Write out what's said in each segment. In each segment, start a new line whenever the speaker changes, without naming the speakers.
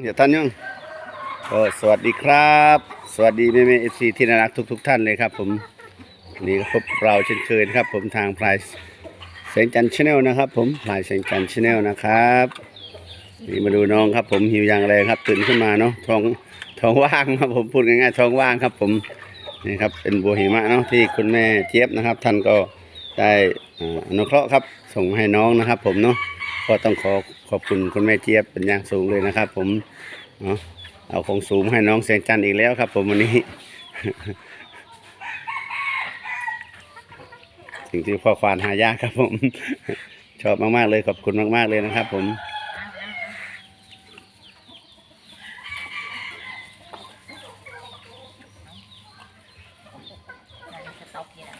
เดี๋ยวท่านยังก็สวัสดีครับ สวัสดีแม่แม่เอฟซีที่น่ารักทุก ๆท่านเลยครับ ผมนนี้ก็พบเราเช่นเคยนะครับ ผมทางพลายแสงจันทร์ชาแนลนะครับ ผมพลายแสงจันทร์ชาแนลนะครับนี่มาดูน้องครับ ผมหิวอย่างไรครับ ตื่นขึ้นมาเนาะท้องท้องว่างครับผมพูดง่ายๆท้องว่างครับ ผมนี่ครับเป็นบัวหิมะเนาะที่คุณแม่เจี๊ยบนะครับ ท่านก็ได้อ่าอนุเคราะห์ครับ ส่งมาให้น้องนะครับ ผมเนาะก็ต้องขอ ขอบคุณคุณแม่เจี๊ยบเป็นอย่างสูงเลยนะครับ ผมเอาของสูงให้น้องแสงจันทร์อีกแล้วครับ ผมวันนี้ สิ่งที่พ่อควานหายากครับผม ชอบมากๆเลยขอบคุณมาก ๆเลยนะครับ ผม
สต็อกนี่แหละ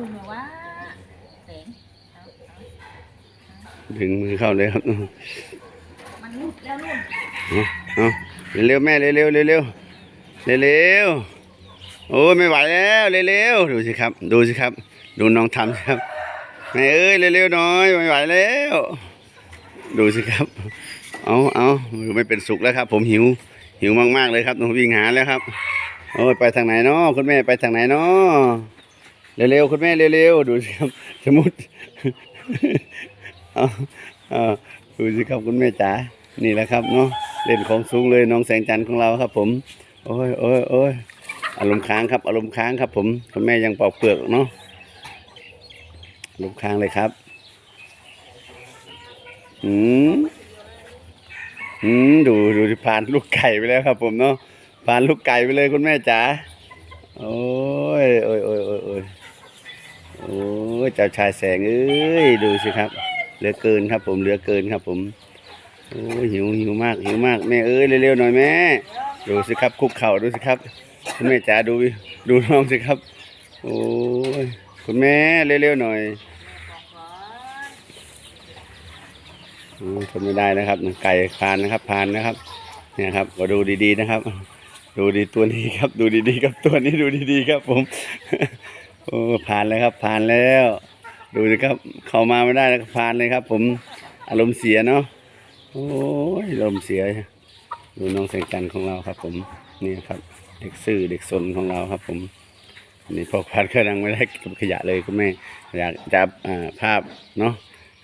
คุณมาว่าเสียงเอาเอา
ถึงมือเข้าเลยครับ
มันลุดแล้วลุด
เอาเอาเร็วๆแม่เร็วๆเร็วๆเร็วๆโอ้ยไม่ไหวแล้วเร็วๆดูสิครับ ดูสิครับ ดูน้องทำสิครับแม่เอ้ยเร็วๆหน่อยไม่ไหวแล้วดูสิครับ เอาเอาไม่เป็นสุขแล้วครับ ผมหิว หิวมากๆเลยครับต้องวิ่งหาแล้วครับ โอ้ยไปทางไหนเนาะคุณแม่ไปทางไหนเนาะ เร็วๆคุณแม่เร็วๆดูสิครับสมุดเอาเอดูสิครับคุณแม่จ๋านี่แหละครับเนาะเล่นของสูงเลยน้องแสงจันทร์ของเราครับ ผม โอ้ยโอ้ยโอ้ยอารมณ์ค้างครับ อารมณ์ค้างครับ ผมคุณแม่ยังปอกเปลือกเนาะอารมณ์ค้างเลยครับอืมอืมดูดูที่ผ่านลูกไก่ไปแล้วครับ ผมเนาะผ่านลูกไก่ไปเลยคุณแม่จ๋าโอ้ยโอ้ยโอ้ยโอ้ย โอ้เจ้าชายแสงเอ้ยดูสิครับ เหลือเกินครับ ผมเหลือเกินครับ ผมโอ้หิวหิวมากหิวมากแม่เอ้ยเร็วๆหน่อยแม่ดูสิครับ คุกเข่าดูสิครับคุณแม่จ๋าดูดูน้องสิครับ โอ้ยคุณแม่เร็วๆหน่อยทนไม่ได้นะครับไก่พานนะครับพานนะครับ เนี่ยครับก็ดูดีๆนะครับ ดูดีตัวนี้ครับ ดูดีๆครับตัวนี้ดูดีๆครับผม โอ้ผ่านแล้วครับ ผ่านแล้ว ดูสิครับ เข้ามาไม่ได้แล้วผ่านเลยครับ ผมอารมณ์เสียเนาะโอ้ยอารมณ์เสีย ดูน้องแสงจันทร์ของเราครับ ผมนี่ครับ เด็กซื่อเด็กสนของเราครับ ผมนี่พอผ่านเครื่องไม่ได้เก็บขยะเลยคุณแม่อยากจับภาพเนาะ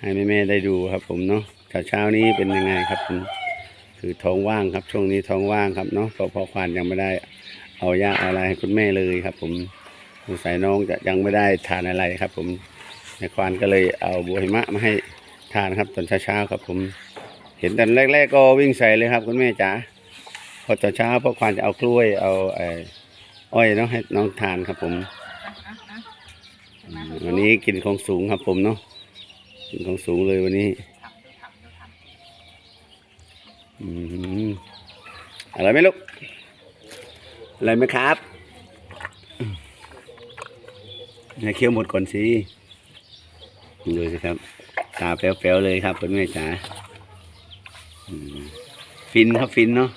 ให้แม่ๆได้ดูครับ ผมเนาะเช้าเช้านี้เป็นยังไงครับผมคือท้องว่างครับช่วงนี้ท้องว่างครับเนาะพราะพ่อควานยังไม่ได้ เอายาอะไรให้คุณแม่เลยครับ ผม สงสัยน้องจะยังไม่ได้ทานอะไรครับ ผมแม่ควานก็เลยเอาบัวหิมะมาให้ทานครับตอนเช้าๆครับ ผม เห็นตอนแรก ๆ ก็วิ่งใส่เลยครับ คุณแม่จ๋าพอตอนเช้าพ่อควานจะเอากล้วยเอาไอ้อ้อยเนาะให้น้องทานครับ ผมวันนี้กินของสูงครับ ผมเนาะกินของสูงเลยวันนี้อืมอะไรไหมลูกอะไรไหมครับ ให้เคี้ยวหมดก่อนสิดูสิครับ ตาแป๋วๆเลยครับคุณแม่จ๋าอืมฟินครับฟินเนาะ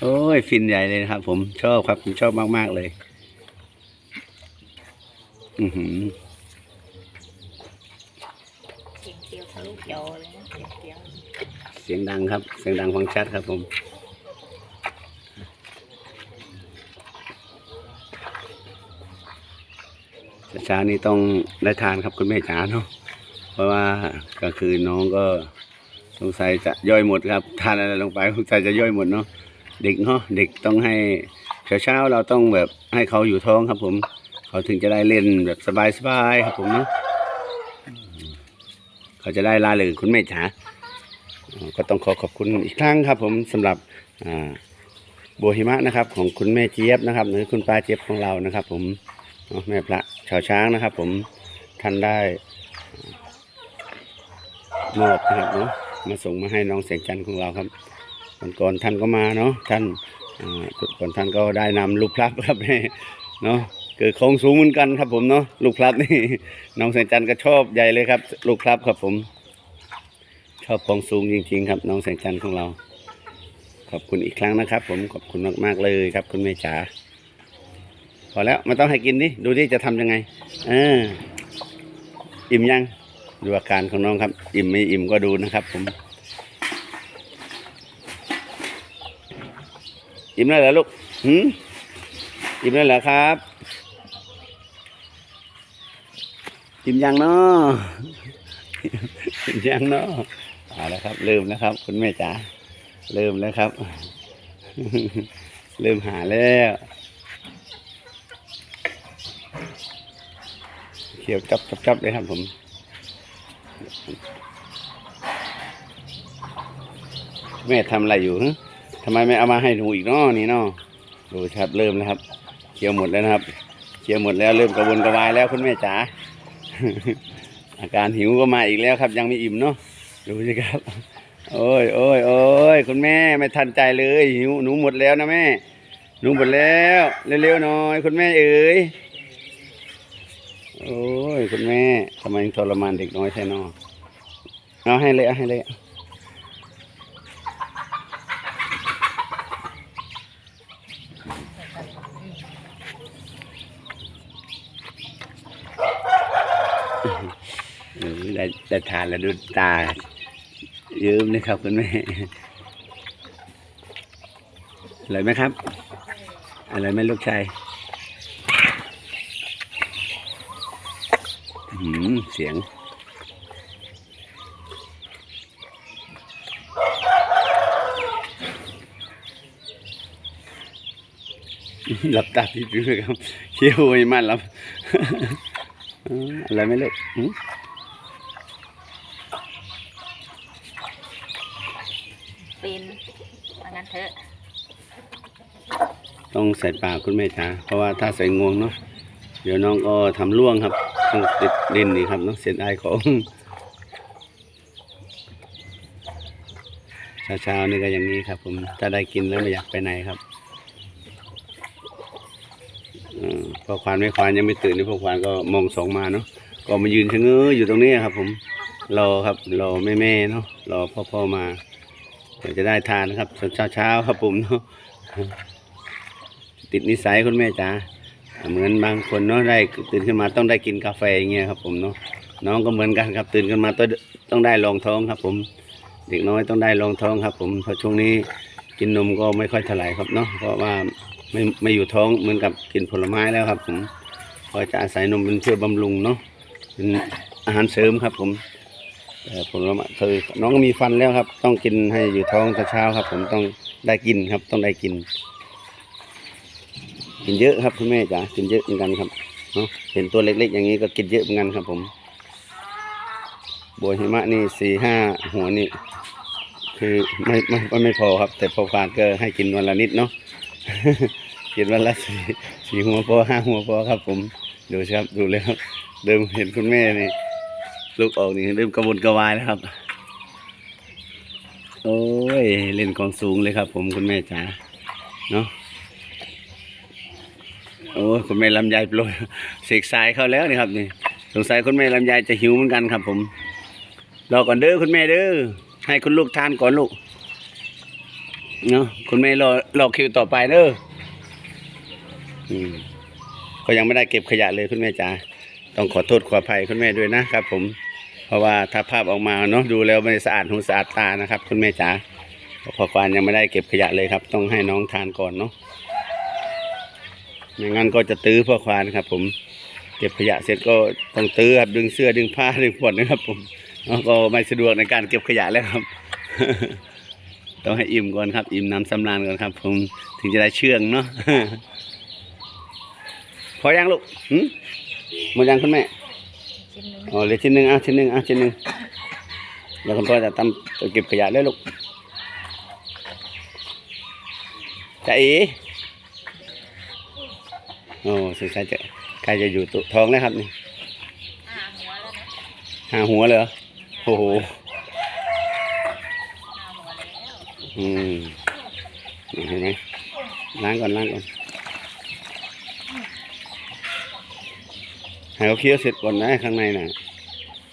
โอ้ย ฟินใหญ่เลยนะครับ ผมชอบครับผมชอบมากๆเลย อือหือ
เสียงเตียวทะลุจอเลยนะเสียงเตียว
เสียงดังครับ เสียงดังฟังชัดครับผม เช้านี้ต้องได้ทานครับคุณแม่จ๋าเนาะเพราะว่ากลางคืนน้องก็สงสัยจะย่อยหมดครับทานอะไรลงไปสงสัยจะย่อยหมดเนาะเด็กเนาะเด็กต้องให้เช้าเช้าเราต้องแบบให้เขาอยู่ท้องครับ ผมเขาถึงจะได้เล่นแบบสบายๆครับผมเนาะเขาจะได้ลาเลยคุณแม่จ๋าก็ต้องขอขอบคุณอีกครั้งครับ ผมสำหรับบัวหิมะนะครับ ของคุณแม่เจี๊ยบนะครับ หรือคุณป้าเจี๊ยบของเรานะครับ ผมแม่พระ ชาวช้างนะครับ ผมท่านได้มอบนะครับเนาะมาส่งมาให้น้องแสงจันทร์ของเราครับก่อนก่อนท่านก็มาเนาะท่านก่อนท่านก็ได้นำลูกพลับครับเนาะเกิดของสูงเหมือนกันครับผมเนาะลูกพลับนี่น้องแสงจันทร์ก็ชอบใหญ่เลยครับ ลูกพลับครับผม ชอบของสูงจริง ๆ ครับ น้องแสงจันทร์ของเรา ขอบคุณอีกครั้งนะครับ ผมขอบคุณมากๆเลยครับ คุณแม่จ๋า พอแล้วไม่ต้องให้กินดิดูที่จะทำยังไงเอออิ่มยังดูอาการของน้องครับ อิ่มไม่อิ่มก็ดูนะครับ ผม อิ่มแล้วเหรอลูกหืมอิ่มแล้วเหรอครับ อิ่มยังเนาะอิ่มยังเนาะเอาล้วครับเริ่มแล้วครับ คุณแม่จ๋าเริ่มแล้วครับ เริ่มหาแล้ว เขียวจับจับจับเลยครับผมแม่ทำอะไรอยู่ฮะทำไมไม่เอามาให้หนูอีกเนาะนี่เนาะดูครับเริ่มแล้วครับเคี่ยวหมดแล้วนะครับเคี่ยวหมดแล้วเริ่มกระวนกระวายแล้วคุณแม่จ๋าอาการหิวก็มาอีกแล้วครับ ยังไม่อิ่มเนาะดูสิครับ โอ้ยโอ้ยโอ้ยคุณแม่ไม่ทันใจเลยหิวหนูหมดแล้วนะแม่หนูหมดแล้วเร็วๆหน่อยคุณแม่เอ๋ย โอ้ยคุณแม่ทำไมทรมานเด็กน้อยแท้เนอเอาให้เลยเอาให้เลยได้ได้ทานแล้วดูตายืมนะครับคุณแม่อร่อยไหมครับอร่อยไหมลูกชายหืม เสียง หลับตาพี่พี่ครับเคี้ยวไม่มันหลับอืมอร่อยไหมลูกหืม
เป็นว่างั้นเถอะ
ต้องใส่ปากคุณแม่จ๋าเพราะว่าถ้าใส่งวงเนาะเดี๋ยวน้องก็ทำร่วงครับ ต้องติดดินนี่ครับเนาะเสียดายของเช้าๆนี่ก็อย่างนี้ครับ ผมถ้าได้กินแล้วไม่อยากไปไหนครับพอควานไม่ควานยังไม่ตื่นนี่พอควานก็มองสองมาเนาะก็มายืนชะเง้ออยู่ตรงนี้ครับ ผมรอครับรอแม่แม่เนาะรอพ่อพ่อมาเดี๋ยวจะได้ทานนะครับเช้าเช้าๆครับผมเนาะติดนิสัยคุณแม่จ๋า เหมือนบางคนเนาะได้ตื่นขึ้นมาต้องได้กินกาแฟอย่างเงี้ยครับ ผมเนาะน้องก็เหมือนกันครับตื่นขึ้นมาต้องต้องได้รองท้องครับ ผม เด็กน้อยต้องได้รองท้องครับ ผมเพราะช่วงนี้กินนมก็ไม่ค่อยเท่าไหร่ครับเนาะเพราะว่าไม่ไม่อยู่ท้องเหมือนกับกินผลไม้แล้วครับ ผมก็จะอาศัยนมเป็นเพื่อบำรุงเนาะเป็นอาหารเสริมครับ ผมผลไม้คือน้องมีฟันแล้วครับ ต้องกินให้อยู่ท้องแต่เช้าครับ ผมต้องได้กินครับต้องได้กิน กินเยอะครับคุณแม่จ๋ากินเยอะเหมือนกันครับเนาะเห็นตัวเล็ก ๆ อย่างนี้ก็กินเยอะเหมือนกันครับผมบัวหิมะนี่สี่ห้าหัวนี่คือไม่ไม่ไม่ไม่พอครับ แต่พอฟานก็ให้กินวันละนิดเนาะกินวันละสี่สี่หัวพอห้าหัวพอครับ ผมดูครับดูแล้วเดิมเห็นคุณแม่นี่ลูกออกนี่เริ่มกระวนกระวายแล้วครับ โอ้ยเล่นของสูงเลยครับ ผมคุณแม่จ๋าเนาะ โอ้ยคุณแม่ลำไยโปรยเสกสายเข้าแล้วนี่ครับนี่ สงสัยคุณแม่ลำไยจะหิวเหมือนกันครับ ผมรอก่อนเด้อคุณแม่เด้อให้คุณลูกทานก่อนลูกเนาะคุณแม่รอรอคิวต่อไปเด้ออืมก็ยังไม่ได้เก็บขยะเลยคุณแม่จ๋าต้องขอโทษขออภัยคุณแม่ด้วยนะครับ ผม เพราะว่าถ้าภาพออกมาเนาะดูแล้วไม่สะอาดหูสะอาดตานะครับ คุณแม่จ๋าพอควานยังไม่ได้เก็บขยะเลยครับ ต้องให้น้องทานก่อนเนาะ ไม่งั้นก็จะตื้อพ่อควานครับ ผมเก็บขยะเสร็จก็ต้องตื้อครับดึงเสื้อดึงผ้าดึงผ่อนนะครับ ผมแล้วก็ไม่สะดวกในการเก็บขยะแล้วครับต้องให้อิ่มก่อนครับ อิ่มน้ำสำราญก่อนครับ ผมถึงจะได้เชื่องเนาะพอยังลูกหึหมดยังคุณแม่
ชิ้นหนึง
อ๋อเหลือชิ้นหนึ่งอะชิ้นหนึ่งอะชิ้นหนึ่งแล้วคุณพ่อจะทำเก็บขยะแล้วลูกจะเอ๋ โอ้สงสัยจะใกล้จะอยู่ตุท้องแล้วครับนี่
หาหัวแล้วนะ
หาหัวเลยเหรอโอ้โหอืมเห็นไหมล้างก่อนล้างก่อนให้เขาเคี้ยวเสร็จก่อนนะข้างในน่ะ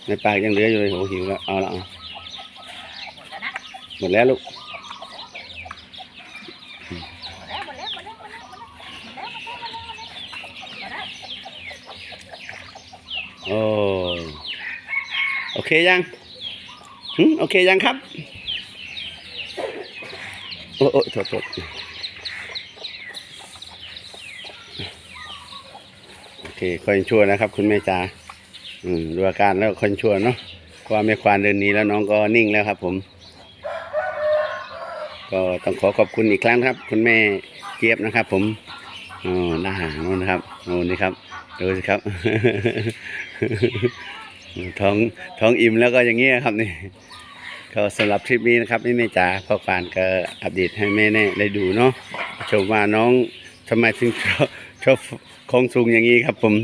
ในปากยังเหลืออยู่เลยโหหิวแล้วเอาละเอา
หมดแล้วนะ
หมดแล้วลูก โอ้โอ เคยังโอเคยังครับ โอ้โอ้โทษโทษโอเคคอยชั่วนะครับ คุณแม่จ๋าอืมดูอาการแล้วคอยชั่วเนาะเพราะว่าแม่ควานเดินนี้แล้วน้องก็นิ่งแล้วครับ ผม ก็ต้องขอขอบคุณอีกครั้งครับ คุณแม่เจี๊ยบนะครับ ผมอ๋อหน้าหางโน่นนะครับโน่นนี่ครับดูสิครับ ท้องท้องอิ่มแล้วก็อย่างเงี้ยครับนี่ก็สำหรับคลิปนี้นะครับแม่แม่จ๋าพ่อควานก็อัปเดตให้แม่แน่ได้ดูเนาะชมว่าน้องทำไมถึงชอบชอบของสูงอย่างนี้ครับ ผม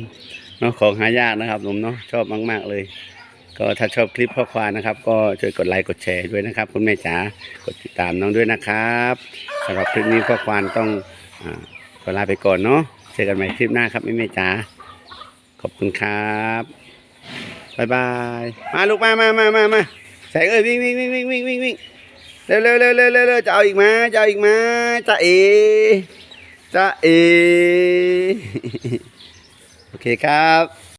เนาะของหายากนะครับผมเนาะชอบมาก ๆ เลย ก็ถ้าชอบคลิปพ่อควานนะครับ ก็ช่วยกดไลค์กดแชร์ด้วยนะครับ คุณแม่จ๋ากดติดตามน้องด้วยนะครับสำหรับคลิปนี้พ่อควานต้องอขอลาไปก่อนเนาะเจอกันใหม่คลิปหน้าครับแม่แม่จ๋าขอบคุณครับ บายบาย มาลูกมามามามามาแสงเอ้ยวิ่งวิ่งวิ่งวิ่งวิ่งวิ่งวิ่งเร็วเร็วเร็วเร็วเร็วเร็วจะเอาอีกมาจะเอาอีกมาจะเอจะเอโอเคครับ